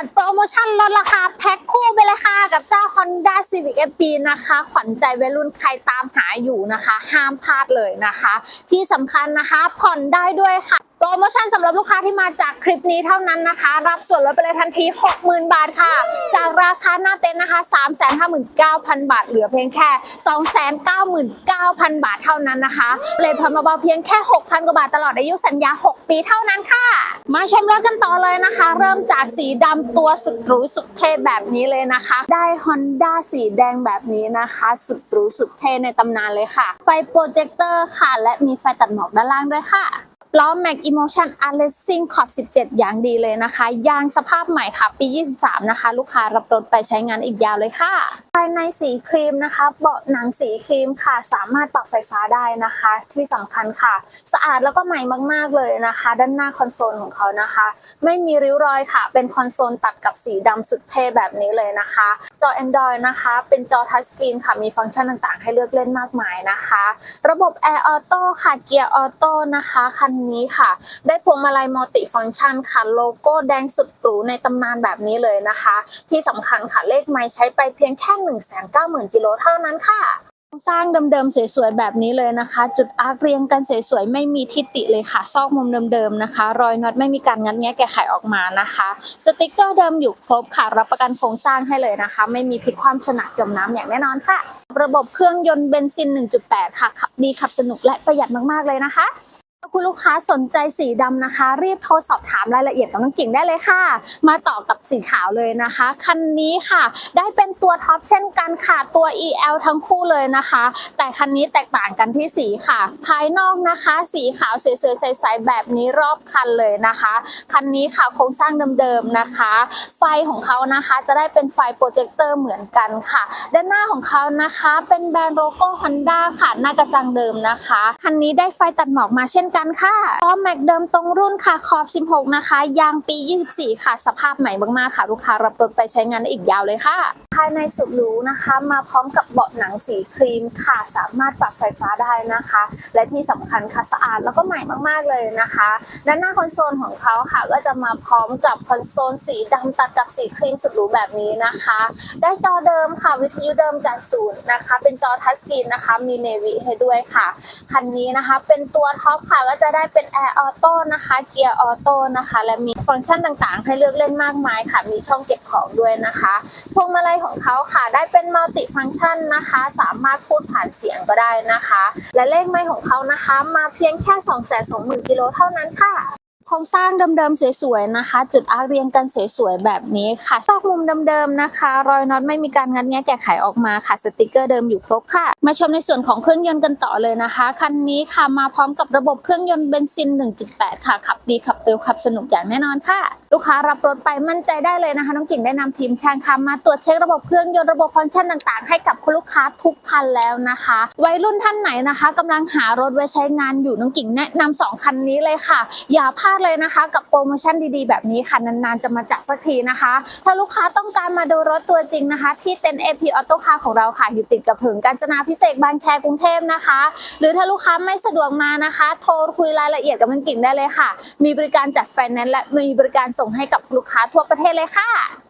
จัดโปรโมชั่นลดราคาแพ็คคู่ไปเลยค่ะ กับเจ้า Honda Civic FB นะคะ ขวัญใจวัยรุ่นใครตามหาอยู่นะคะ ห้ามพลาดเลยนะคะ ที่สำคัญนะคะ ผ่อนได้ด้วยค่ะ โปรโมชั่นสำหรับลูกค้าที่มาจากคลิปนี้เท่านั้นนะคะ รับส่วนลดไปเลยทันที 60,000 บาทค่ะ จากราคาหน้าเต็นท์นะคะ 359,000 บาท เหลือเพียงแค่ 299,000 บาทเท่านั้นนะคะเลทผ่อนเบาๆเพียงแค่ 6,000 กว่าบาทตลอดอายุสัญญา 6 ปีเท่านั้นค่ะ มาชมรถกันต่อเลยนะคะ เริ่มจากสีดำตัวสุดหรูสุดเท่แบบนี้เลยนะคะ ได้ Honda สีแดงแบบนี้นะคะ สุดหรูสุดเท่ในตำนานเลยค่ะ ไฟโปรเจคเตอร์ค่ะ และมีไฟตัดหมอกด้านล่างด้วยค่ะ ล้อ Mac Emotion a r e s i n g ขอบ17 อย่างดีเลยนะคะ ยางสภาพใหม่ค่ะ ปี 23 นะคะ ลูกค้ารับรถไปใช้งานอีกยาวเลยค่ะ ภายในสีครีมนะคะ เบาะหนังสีครีมค่ะ สามารถปรับไฟฟ้าได้นะคะ ที่สำคัญค่ะ สะอาดแล้วก็ใหม่มาก ๆ เลยนะคะ ด้านหน้าคอนโซลของเขานะคะ ไม่มีริ้วรอยค่ะ เป็นคอนโซลตัดกับสีดำสุดเท่แบบนี้เลยนะคะ จอ Android นะคะ เป็นจอทัชสกรีนค่ะ มีฟังก์ชันต่างๆ ให้เลือกเล่นมากมายนะคะ ระบบ Air Auto ค่ะ เกียร์ออโต้นะคะคันนี้ค่ะ ได้พวงมาลัยมัลติฟังก์ชันค่ะ โลโก้แดงสุดหรูในตำนานแบบนี้เลยนะคะ ที่สำคัญค่ะเลขไม้ใช้ไปเพียงแค่ 190,000 กิโลเท่านั้นค่ะสร้างเดิมๆสวยๆแบบนี้เลยนะคะ จุดอาร์เรียงกันสวยๆไม่มีทิฏติเลยค่ะ ซอกมุมเดิมๆนะคะ รอยน็อตไม่มีการงัดแงะแกะไขออกมานะคะ สติกเกอร์เดิมอยู่ครบค่ะ รับประกันโครงสร้างให้เลยนะคะ ไม่มีพลิกความสนักจมน้ำอย่างแน่นอนค่ะ ระบบเครื่องยนต์เบนซิน 1.8 ค่ะขับดีขับสนุกและประหยัดมากๆเลยนะคะ คุณลูกค้าสนใจสีดำนะคะ รีบโทรสอบถามรายละเอียดกับน้องกิ่งได้เลยค่ะ มาต่อกับสีขาวเลยนะคะ คันนี้ค่ะ ได้เป็นตัวท็อปเช่นกันค่ะตัว EL ทั้งคู่เลยนะคะ แต่คันนี้แตกต่างกันที่สีค่ะ ภายนอกนะคะ สีขาวสวยๆใสๆแบบนี้รอบคันเลยนะคะ คันนี้ค่ะโครงสร้างเดิมๆนะคะ ไฟของเขานะคะจะได้เป็นไฟโปรเจคเตอร์เหมือนกันค่ะ ด้านหน้าของเขานะคะ เป็นแบรนด์โลโก้ Honda ค่ะหน้ากระจังเดิมนะคะ คันนี้ได้ไฟตัดหมอกมาเช่นกันค่ะล้อแม็กเดิมตรงรุ่นค่ะขอบ 16 นะคะ ยางปี 24 ค่ะ สภาพใหม่มากๆค่ะ ลูกค้ารับรถไปใช้งานได้อีกยาวเลยค่ะ ภายในสุดหรูนะคะ มาพร้อมกับเบาะหนังสีครีมค่ะ สามารถปรับไฟฟ้าได้นะคะ และที่สำคัญค่ะสะอาดแล้วก็ใหม่มากๆเลยนะคะ ด้านหน้าคอนโซลของเขาค่ะ ก็จะมาพร้อมกับคอนโซลสีดำตัดกับสีครีมสุดหรูแบบนี้นะคะ ได้จอเดิมค่ะ วิทยุเดิมจากศูนย์นะคะ เป็นจอทัชสกรีนนะคะ มีเนวิให้ด้วยค่ะ คันนี้นะคะ เป็นตัวท็อปค่ะก็จะได้เป็น Air Auto นะคะ เกียร์ออโต้นะคะ และมีฟังก์ชันต่างๆ ให้เลือกเล่นมากมายค่ะ มีช่องเก็บของด้วยนะคะ พวงมาลัยของเขาค่ะ ได้เป็นมัลติฟังก์ชันนะคะ สามารถพูดผ่านเสียงก็ได้นะคะ และเลขไม้ของเขานะคะ มาเพียงแค่ 220,000กิโลเท่านั้นค่ะ โครงสร้างเดิมๆสวยๆนะคะ จุดอาร์เรียงกันสวยๆแบบนี้ค่ะซอกมุมเดิมๆนะคะ รอยน็อตไม่มีการงัดแงะแกะไขออกมาค่ะ สติกเกอร์เดิมอยู่ครบค่ะ มาชมในส่วนของเครื่องยนต์กันต่อเลยนะคะคันนี้ค่ะมาพร้อมกับระบบเครื่องยนต์เบนซิน 1.8 ค่ะขับดีขับเร็วขับสนุกอย่างแน่นอนค่ะ ลูกค้ารับรถไปมั่นใจได้เลยนะคะน้องกิ่งได้นำทีมช่างค่ะมาตรวจเช็คระบบเครื่องยนต์ระบบฟังก์ชันต่างๆ ให้กับคุณลูกค้าทุกคันแล้วนะคะวัยรุ่นท่านไหนนะคะกำลังหารถไว้ใช้งานอยู่น้องกิ่งแนะนำสองคันนี้เลยค่ะ อย่าพลาดเลยนะคะ กับโปรโมชั่นดีๆ แบบนี้ค่ะ นานๆ จะมาจัดสักทีนะคะ ถ้าลูกค้าต้องการมาดูรถตัวจริงนะคะ ที่เต็นท์ AP Auto Car ของเราค่ะ อยู่ติดกับถึงกาญจนาพิเศษบางแคกรุงเทพนะคะ หรือถ้าลูกค้าไม่สะดวกมานะคะ โทรคุยรายละเอียดกับมันกิ่งได้เลยค่ะ มีบริการจัดไฟแนนซ์และมีบริการส่งให้กับลูกค้าทั่วประเทศเลยค่ะ